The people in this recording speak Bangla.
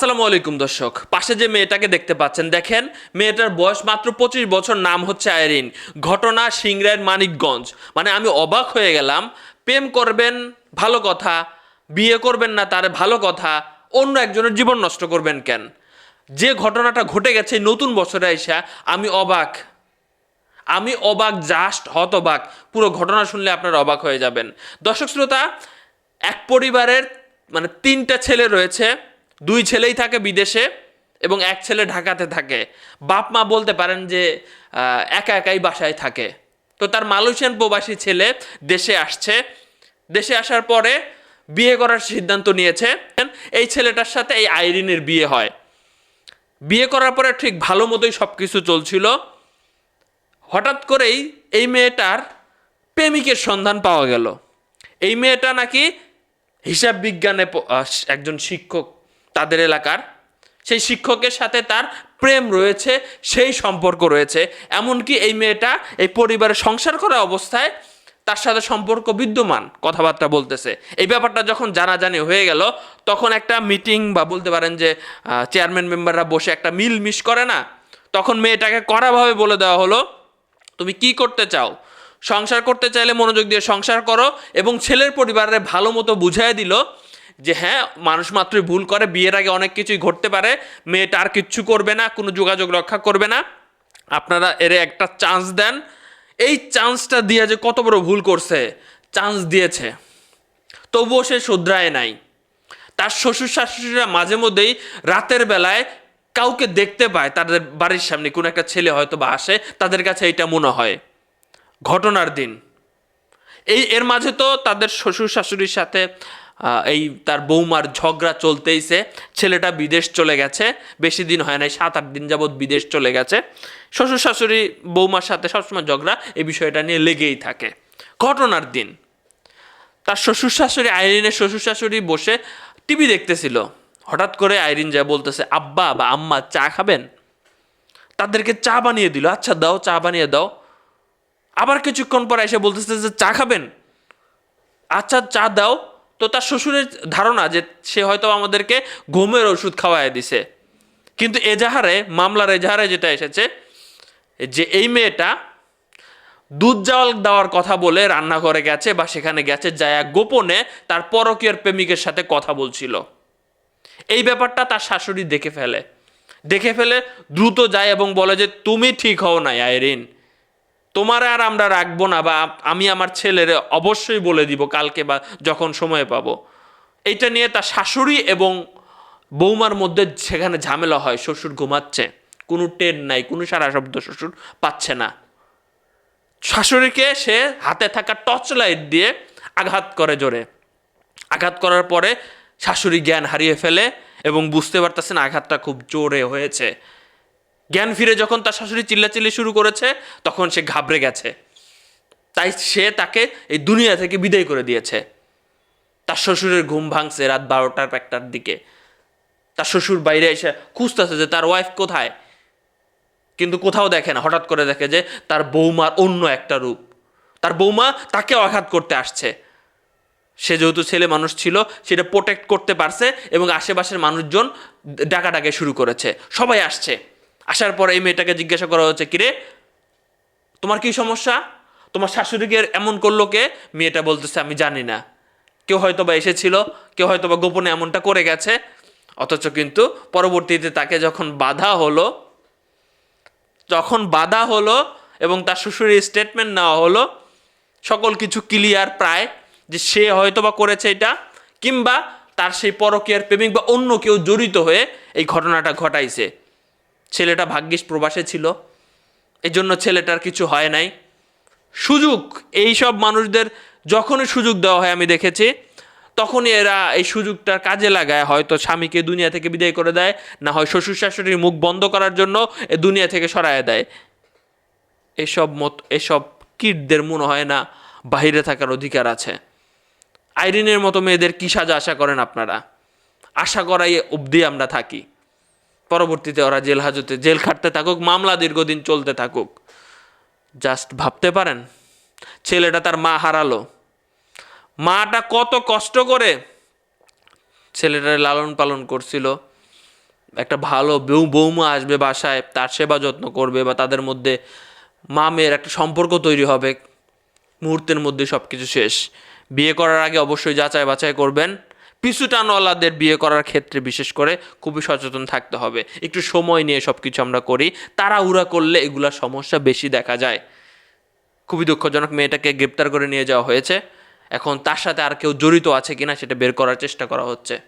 আসসালামু আলাইকুম, দর্শক। পাশে যে মেয়েটাকে দেখতে পাচ্ছেন, দেখেন, মেয়েটার বয়স মাত্র পঁচিশ বছর, নাম হচ্ছে আইরিন। ঘটনা সিংড়াইয়ের মানিকগঞ্জ। মানে আমি অবাক হয়ে গেলাম, প্রেম করবেন, ভালো কথা, বিয়ে করবেন না, তার ভালো কথা, অন্য একজনের জীবন নষ্ট করবেন কেন? যে ঘটনাটা ঘটে গেছে নতুন বছরে আইসা, আমি অবাক। আমি অবাক, জাস্ট হতবাক। পুরো ঘটনা শুনলে আপনারা অবাক হয়ে যাবেন। দর্শক শ্রোতা, এক পরিবারের মানে তিনটা ছেলে রয়েছে। দুই ছেলেই থাকে বিদেশে এবং এক ছেলে ঢাকাতে থাকে। বাপ মা বলতে পারেন যে একা একাই বাসায় থাকে। তো তার মালয়েশিয়ান প্রবাসী ছেলে দেশে আসছে। দেশে আসার পরে বিয়ে করার সিদ্ধান্ত নিয়েছে। এই ছেলেটার সাথে এই আইরিনের বিয়ে হয়। বিয়ে করার পরে ঠিক ভালো মতোই সব কিছু চলছিল। হঠাৎ করেই এই মেয়েটার প্রেমিকের সন্ধান পাওয়া গেল। এই মেয়েটা নাকি হিসাব বিজ্ঞানে একজন শিক্ষক তাদের এলাকার, সেই শিক্ষকের সাথে তার প্রেম রয়েছে, সেই সম্পর্ক রয়েছে। এমনকি এই মেয়েটা এই পরিবারে সংসার করা অবস্থায় তার সাথে সম্পর্ক বিদ্যমান, কথাবার্তা বলতেছে। এই ব্যাপারটা যখন জানাজানি হয়ে গেল, তখন একটা মিটিং বা বলতে পারেন যে চেয়ারম্যান মেম্বাররা বসে একটা মিল মিস করে না। তখন মেয়েটাকে কড়াভাবে বলে দেওয়া হলো, তুমি কি করতে চাও? সংসার করতে চাইলে মনোযোগ দিয়ে সংসার করো এবং ছেলের পরিবারের ভালো মতো বুঝাই দিল যে হ্যাঁ মানুষ মাত্রই ভুল করে, বিয়ের আগে অনেক কিছুই ঘটতে পারে, মেয়েটা আর কিচ্ছু করবে না, কোনো যোগাযোগ রক্ষা করবে না। আপনারা এর একটা চান্স দেন। এই চান্সটা দিয়ে যে কত বড় ভুল করছে চান্স দিয়েছে। তবুও সে শুধরায় নাই। তার শ্বশুর শাশুড়িরা মাঝে মধ্যেই রাতের বেলায় কাউকে দেখতে পায়, তাদের বাড়ির সামনে। কোনো একটা ছেলে হয়তো বা আসে, তাদের কাছে এটা মনে হয়। ঘটনার দিন। এই, এর মাঝে তো তাদের শ্বশুর শাশুড়ির সাথে এই তার বৌমার ঝগড়া চলতেইছে। ছেলেটা বিদেশ চলে গেছে। বেশি দিন হয় নাই, সাত আট দিন যাবৎ বিদেশ চলে গেছে। শ্বশুর শাশুড়ি বৌমার সাথে সবসময় ঝগড়া, এই বিষয়টা নিয়ে লেগেই থাকে। ঘটনার দিন, তার শ্বশুর শাশুড়ি, আইরিনের শ্বশুর শাশুড়ি বসে টিভি দেখতেছিল। হঠাৎ করে আইরিন যা বলতেছে, আব্বা বা আম্মা, চা খাবেন? তাদেরকে চা বানিয়ে দিল। আচ্ছা দাও, চা বানিয়ে দাও। আবার কিছুক্ষণ পর এসে বলতেছে যে, চা খাবেন? আচ্ছা চা দাও। তো তার শ্বশুরের ধারণা যে সে হয়তো আমাদেরকে ঘুমের ওষুধ খাওয়ায় দিছে। কিন্তু এজাহারে মামলার এজাহারে যেটা এসেছে, যে এই মেয়েটা দুধ জল দেওয়ার কথা বলে রান্নাঘরে গেছে বা সেখানে গেছে, যায়া গোপনে তার পরকীয়ার প্রেমিকের সাথে কথা বলছিল। এই ব্যাপারটা তার শাশুড়ি দেখে ফেলে। দেখে ফেলে দ্রুত যায় এবং বলে যে, তুমি ঠিক হও নাই, আইরিন। তোমার আর আমরা রাখব না বা আমি আমার ছেলের অবশ্যই বলে দিব কালকে বা যখন সময় পাবো। এইটা নিয়ে তার শাশুড়ি এবং বৌমার মধ্যে সেখানে ঝামেলা হয়, শ্বশুর ঘুমাচ্ছে। কোনো টের নাই, কোনো সারা শব্দ শ্বশুর পাচ্ছে না। শাশুড়িকে সে হাতে থাকা টর্চ লাইট দিয়ে আঘাত করে জোরে। আঘাত করার পরে শাশুড়ি জ্ঞান হারিয়ে ফেলে এবং বুঝতে পারতেছেন আঘাতটা খুব জোরে হয়েছে। জ্ঞান ফিরে যখন তার শাশুড়ি চিল্লাচিল্লি শুরু করেছে, তখন সে ঘাবড়ে গেছে। তাই সে তাকে এই দুনিয়া থেকে বিদায় করে দিয়েছে। তার শ্বশুরের ঘুম ভাঙছে রাত বারোটার একটার দিকে। তার শ্বশুর বাইরে এসে খুঁজতেছে যে তার ওয়াইফ কোথায়? কিন্তু কোথাও দেখে না, হঠাৎ করে দেখে যে তার বৌমার অন্য একটা রূপ। তার বৌমা তাকে আঘাত করতে আসছে। সে যেহেতু ছেলে মানুষ ছিল, সেটা প্রোটেক্ট করতে পারছে এবং আশেপাশের মানুষজন ডাকাডাকে শুরু করেছে। সবাই আসছে। আসার পর এই মেয়েটাকে জিজ্ঞাসা করা হচ্ছে, কিরে, তোমার কি সমস্যা? তোমার শাশুড়িকে এমন করল কে? মেয়েটা বলতেছে, আমি জানি না। কেউ হয়তো বা এসেছিল, কেউ হয়তো বা গোপনে এমনটা করে গেছে। অথচ কিন্তু পরবর্তীতে তাকে যখন বাধা হলো, যখন বাধা হলো এবং তার শ্বশুরের স্টেটমেন্ট নেওয়া হলো, সকল কিছু ক্লিয়ার প্রায় যে সে হয়তো বা করেছে এটা, কিংবা তার সেই পরকীয়ার প্রেমিক বা অন্য কেউ জড়িত হয়ে এই ঘটনাটা ঘটাইছে। ছেলেটা ভাগ্যিস প্রবাসে ছিল এই জন্য ছেলেটার কিছু হয় নাই। সুযোগ, এই সব মানুষদের যখনই সুযোগ দেওয়া হয়, আমি দেখেছি, তখনই এরা এই সুযোগটা কাজে লাগায়। হয়তো স্বামীকে দুনিয়া থেকে বিদায় করে দেয়, না হয় শ্বশুর শাশুড়ির মুখ বন্ধ করার জন্য এ দুনিয়া থেকে সরায় দেয়। এসব মত, এসব কিটদের মনে হয় না বাহিরে থাকার অধিকার আছে। আইরিনের মতো মেয়েদের কী সাজা আশা করেন আপনারা? আশা করাই অবধি আমরা থাকি। পরবর্তীতে ওরা জেল হাজতে, জেল খাটতে থাকুক, মামলা দীর্ঘদিন চলতে থাকুক। জাস্ট ভাবতে পারেন, ছেলেটা তার মা হারালো। মাটা কত কষ্ট করে ছেলেটার লালন পালন করছিল। একটা ভালো বউ, বৌমা আসবে বাসায়, তার সেবা যত্ন করবে বা তাদের মধ্যে মা মেয়ের একটা সম্পর্ক তৈরি হবে। মুহূর্তের মধ্যে সব কিছু শেষ। বিয়ে করার আগে অবশ্যই যাচাই বাছাই করবেন। পিছু টানওয়ালাদের বিয়ে করার ক্ষেত্রে বিশেষ করে খুবই সচেতন থাকতে হবে। একটু সময় নিয়ে সব কিছু আমরা করি। তাড়াহুড়া করলে এগুলা সমস্যা বেশি দেখা যায়। খুবই দুঃখজনক মেয়েটাকে গ্রেপ্তার করে নিয়ে যাওয়া হয়েছে। এখন তার সাথে আর কেউ জড়িত আছে কিনা সেটা বের করার চেষ্টা করা হচ্ছে।